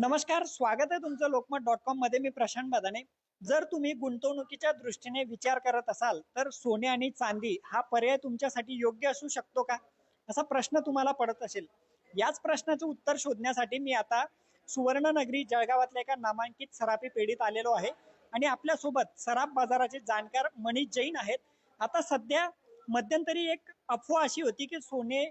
नमस्कार स्वागत आहे तुमचं लोकमत डॉट कॉममध्ये. मी प्रशांत बदाने. जर तुम्ही गुंतवणुकीच्या दृष्टीने विचार करत असाल तर सोने आणि चांदी हा पर्याय तुमच्यासाठी योग्य असू शकतो का? असा प्रश्न तुम्हाला पडत असेल. याच प्रश्नाचं उत्तर शोधण्यासाठी मी आता सुवर्णनगरी जळगावातल्या एका नामांकित सराफी पेढीत आलेलो आहे. आणि आपल्यासोबत सराफ बाजाराचे जाणकार मनीष जैन आहेत. आता सध्या मध्यंतरी एक अफवा अशी होती की सोने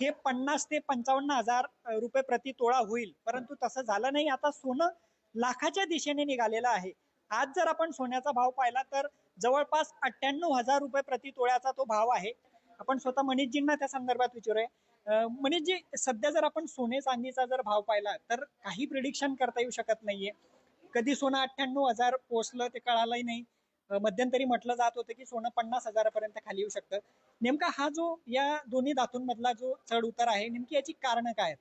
हे पन्नास ते पंचावन्न हजार रुपये प्रति तोळा होईल. परंतु तसं झालं नाही. आता सोनं लाखाच्या दिशेने निघालेलं आहे. आज जर आपण सोन्याचा भाव पाहिला तर जवळपास अठ्ठ्याण्णव हजार रुपये प्रति तोळ्याचा तो भाव आहे. आपण स्वतः मनीषजींना त्या संदर्भात विचारूया. मनीषजी सध्या जर आपण सोने चांदीचा जर भाव पाहिला तर काही प्रिडिक्शन करता येऊ शकत नाहीये. कधी सोनं अठ्ठ्याण्णव हजार पोचलं ते कळालंही नाही. मध्यंतरी म्हटलं जात होतं की सोनं पन्नास हजारापर्यंत खाली येऊ शकतं. नेमका हा जो या दोन्ही धातूंमधला जो चढ उतार आहे नेमकी याची कारणं काय आहेत?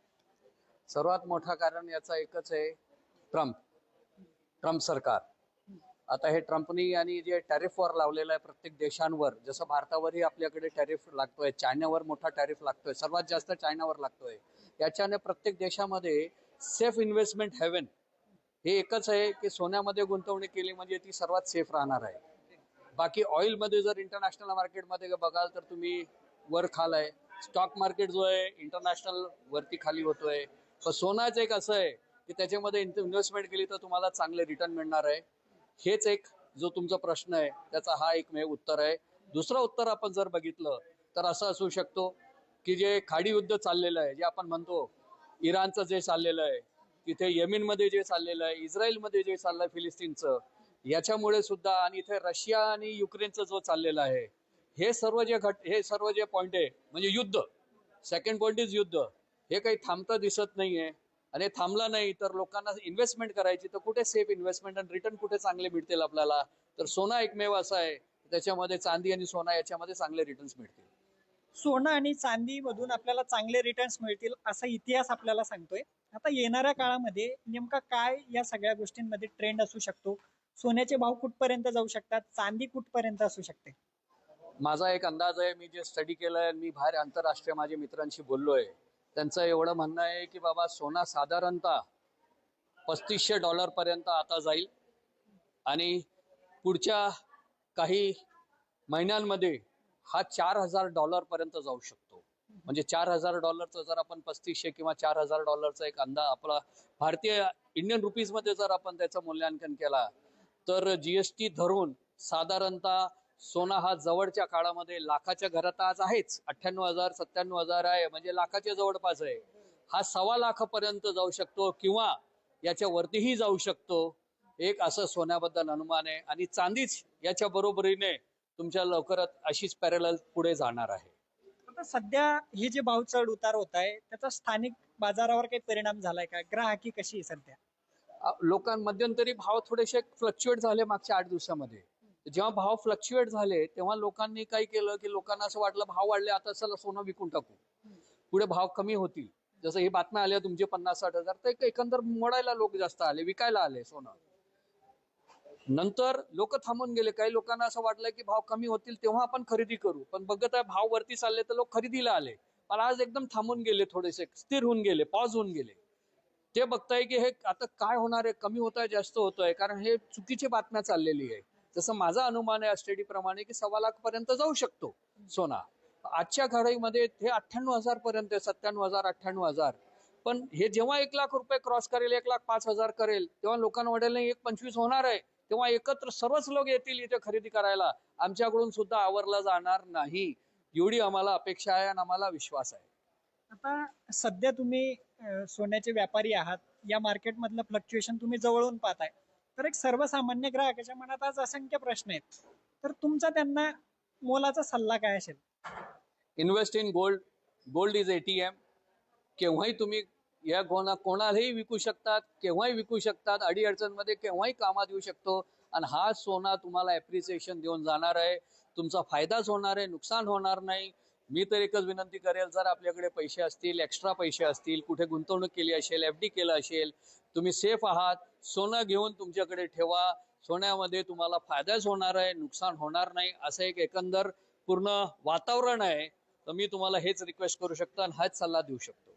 सर्वात मोठा कारण याचा एकच आहे ट्रम्प. ट्रम्प सरकार. आता हे ट्रम्पनी आणि जे टॅरिफ वर लावलेलं आहे प्रत्येक देशांवर जसं भारतावरही आपल्याकडे टॅरिफ लागतोय चायनावर मोठा टॅरिफ लागतोय सर्वात जास्त चायनावर लागतोय. याच्याने प्रत्येक देशामध्ये सेफ इन्व्हेस्टमेंट हेवन हे एकच आहे की सोन्यामध्ये गुंतवणूक केली म्हणजे ती सर्वात सेफ राहणार आहे. बाकी ऑइलमध्ये जर इंटरनॅशनल मार्केटमध्ये बघाल तर तुम्ही वर खाल आहे. स्टॉक मार्केट जो आहे इंटरनॅशनल वरती खाली होतोय. पण सोनाचं एक असं आहे की त्याच्यामध्ये इन्व्हेस्टमेंट केली तर तुम्हाला चांगले रिटर्न मिळणार आहे. हेच एक जो तुमचा प्रश्न आहे त्याचा हा एकमेव उत्तर आहे. दुसरं उत्तर आपण जर बघितलं तर असं असू शकतो की जे खाडी युद्ध चाललेलं आहे जे आपण म्हणतो इराणचं जे चाललेलं आहे तिथे यमीनमध्ये जे चाललेलं आहे इस्रायलमध्ये जे चाललंय फिलिस्तीनचं याच्यामुळे सुद्धा आणि इथे रशिया आणि युक्रेनचं जो चाललेलं आहे हे सर्व जे घट हे सर्व जे पॉईंट आहे म्हणजे युद्ध सेकंड पॉईंट इज युद्ध हे काही थांबता दिसत नाहीये. आणि थांबलं नाही तर लोकांना इन्व्हेस्टमेंट करायची तर कुठे सेफ इन्व्हेस्टमेंट आणि रिटर्न कुठे चांगले मिळतील आपल्याला? तर सोना एकमेव असा आहे त्याच्यामध्ये चांदी आणि सोना याच्यामध्ये चांगले रिटर्न्स मिळतील. सोनं आणि चांदीमधून आपल्याला चांगले रिटर्न्स मिळतील असा इतिहास आपल्याला सांगतोय. आता येणाऱ्या काळामध्ये नेमका काय या सगळ्या गोष्टींमध्ये ट्रेंड असू शकतो? सोन्याचे भाव कुठपर्यंत जाऊ शकतात? चांदी कुठपर्यंत असू शकते? माझा एक अंदाज आहे मी जे स्टडी केलंय आणि मी बाहेर आंतरराष्ट्रीय माझ्या मित्रांशी बोललोय त्यांचं एवढं म्हणणं आहे की बाबा सोना साधारणतः पस्तीसशे डॉलर पर्यंत आता जाईल. आणि पुढच्या काही महिन्यांमध्ये हा चार हजार डॉलर पर्यंत जाऊ शकतो. म्हणजे चार हजार डॉलरचं जर आपण पस्तीसशे किंवा चार हजार डॉलरचा एक अंदाज आपला भारतीय इंडियन रुपीजमध्ये जर आपण त्याचं मूल्यांकन केला तर जीएसटी धरून साधारणतः सोना हा जवळच्या काळामध्ये लाखाच्या घरात आज आहेच. अठ्ठ्याण्णव हजार सत्त्याण्णव हजार आहे म्हणजे लाखाच्या जवळपास आहे. हा सव्वा लाखापर्यंत जाऊ शकतो किंवा याच्या वरतीही जाऊ शकतो. एक असं सोन्याबद्दल अनुमान आहे. आणि चांदीच याच्या बरोबरीने तुमच्या लवकरात अशीच पॅरेल पुढे जाणार आहे. आता सध्या हे जे भाव चढ उतार होत आहे त्याचा स्थानिक बाजारावर काही परिणाम झालाय का? ग्राहकी कशी आहे सध्या? अ, लोकांमध्यंतरी भाव थोडेसे फ्लक्च्युएट झाले मागच्या आठ दिवसामध्ये. जेव्हा भाव फ्लक्च्युएट झाले तेव्हा लोकांनी काय केलं की लोकांना असं वाटलं भाव वाढले आता चला सोनं विकून टाकू. पुढे भाव कमी होतील. जसं ही बातम्या आल्या तुमचे पन्नास साठ हजार तर एकंदर मोडायला लोक जास्त आले विकायला आले सोनं. नंतर लोक थांबून गेले. काही लोकांना असं वाटलं की भाव कमी होतील तेव्हा आपण खरेदी करू. पण बघत आहे भाव वरती चालले तर लोक खरेदीला आले. पण आज एकदम थांबून गेले थोडेसे स्थिर होऊन गेले पॉज होऊन गेले. ते बघताय की हे आता काय होणार आहे? कमी होत आहे जास्त होत आहे? कारण हे चुकीची बातम्या चाललेली आहे. जसं माझा अनुमान आहे स्टडीप्रमाणे की सव्वा लाख पर्यंत जाऊ शकतो सोना. आजच्या घडाईमध्ये हे अठ्ठ्याण्णव हजार पर्यंत सत्त्याण्णव हजार अठ्ठ्याण्णव हजार. पण हे जेव्हा एक लाख रुपये क्रॉस करेल एक लाख पाच हजार करेल तेव्हा लोकांना वाटेल नाही एक पंचवीस होणार आहे. तेव्हा एकत्र सर्वच लोक येतील इथे खरेदी करायला आमच्याकडून सुद्धा आवरला जाणार नाही. एवढी आम्हाला अपेक्षा आहे आणि आम्हाला विश्वास आहे. आता सध्या तुम्ही सोन्याचे व्यापारी आहात. या मार्केटमधलं फ्लक्च्युएशन तुम्ही जवळून पाहताय. तर एक सर्वसामान्य ग्राहकाच्या मनात आज असंख्य प्रश्न आहेत. तर तुमचा त्यांना मोलाचा सल्ला काय असेल? Invest in gold. Gold is ATM केव्हाही तुम्ही या कोणा कोणालाही विकू शकतात केव्हाही विकू शकतात अडीअडचणमध्ये केव्हाही कामात येऊ शकतो. आणि हा सोना तुम्हाला ॲप्रिसिएशन देऊन जाणार आहे. तुमचा फायदाच होणार आहे नुकसान होणार नाही. मी तर एकच विनंती करेल जर आपल्याकडे पैसे असतील एक्स्ट्रा पैसे असतील कुठे गुंतवणूक केली असेल एफ डी केलं असेल तुम्ही सेफ आहात. सोनं घेऊन तुमच्याकडे ठेवा. सोन्यामध्ये तुम्हाला फायदाच होणार आहे नुकसान होणार नाही. असं एक एकंदर पूर्ण वातावरण आहे. तर मी तुम्हाला हेच रिक्वेस्ट करू शकतो आणि हाच सल्ला देऊ शकतो.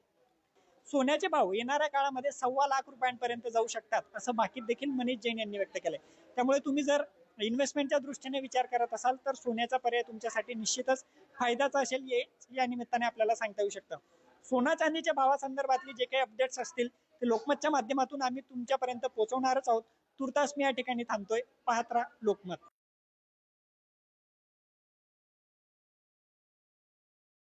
सोन्याचे भाव येणाऱ्या काळामध्ये सव्वा लाख रुपयांपर्यंत जाऊ शकतात असं बाकीत देखील मनीष जैन यांनी व्यक्त केलंय. त्यामुळे तुम्ही जर इन्व्हेस्टमेंटच्या दृष्टीने विचार करत असाल तर सोन्याचा पर्याय तुमच्यासाठी निश्चितच फायद्याचा असेल ये या निमित्ताने आपल्याला सांगता येऊ शकतं. सोना चांदीच्या भावासंदर्भातली जे काही अपडेट्स असतील ते लोकमतच्या माध्यमातून आम्ही तुमच्यापर्यंत पोहोचवणारच आहोत. तुर्तास मी या ठिकाणी थांबतोय. पाहत राहा लोकमत.